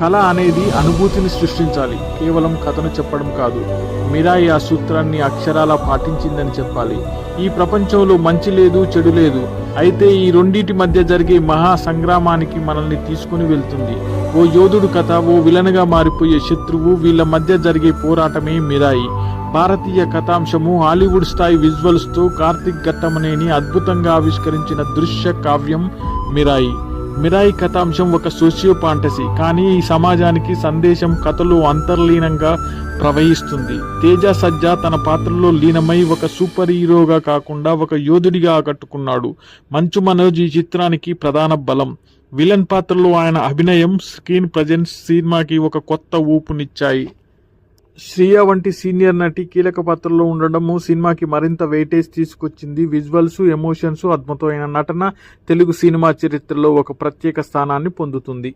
కళ అనేది అనుభూతిని సృష్టించాలి. కేవలం కథను చెప్పడం కాదు. మిరాయి ఆ సూత్రాన్ని అక్షరాలా పాటించిందని చెప్పాలి. ఈ ప్రపంచంలో మంచి లేదు చెడు లేదు. అయితే ఈ రెండింటి మధ్య జరిగే మహా సంగ్రామానికి మనల్ని తీసుకుని వెళ్తుంది. ఓ యోధుడు కథ ఓ విలన్గా మారిపోయే శత్రువు వీళ్ళ మధ్య జరిగే పోరాటమే మిరాయి. భారతీయ కథాంశము హాలీవుడ్ స్థాయి విజువల్స్తో కార్తిక్ ఘట్టమనేని అద్భుతంగా ఆవిష్కరించిన దృశ్య కావ్యం మిరాయి. మిరాయి కథాంశం ఒక సోషియో ఫాంటసీ కానీ ఈ సమాజానికి సందేశం కథలు అంతర్లీనంగా ప్రవహిస్తుంది. తేజ సజ్జా తన పాత్రలో లీనమై ఒక సూపర్ హీరోగా కాకుండా ఒక యోధుడిగా ఆకట్టుకున్నాడు. మంచు మనోజ్ ఈ చిత్రానికి ప్రధాన బలం. విలన్ పాత్రలో ఆయన అభినయం స్క్రీన్ ప్రజెన్స్ సినిమాకి ఒక కొత్త ఊపునిచ్చాయి. శ్రియ వంటి సీనియర్ నటి కీలక పాత్రలో ఉండడము సినిమాకి మరింత వెయిటేజ్ తీసుకొచ్చింది. విజువల్స్ ఎమోషన్స్ అద్భుతమైన నటన తెలుగు సినిమా చరిత్రలో ఒక ప్రత్యేక స్థానాన్ని పొందుతుంది.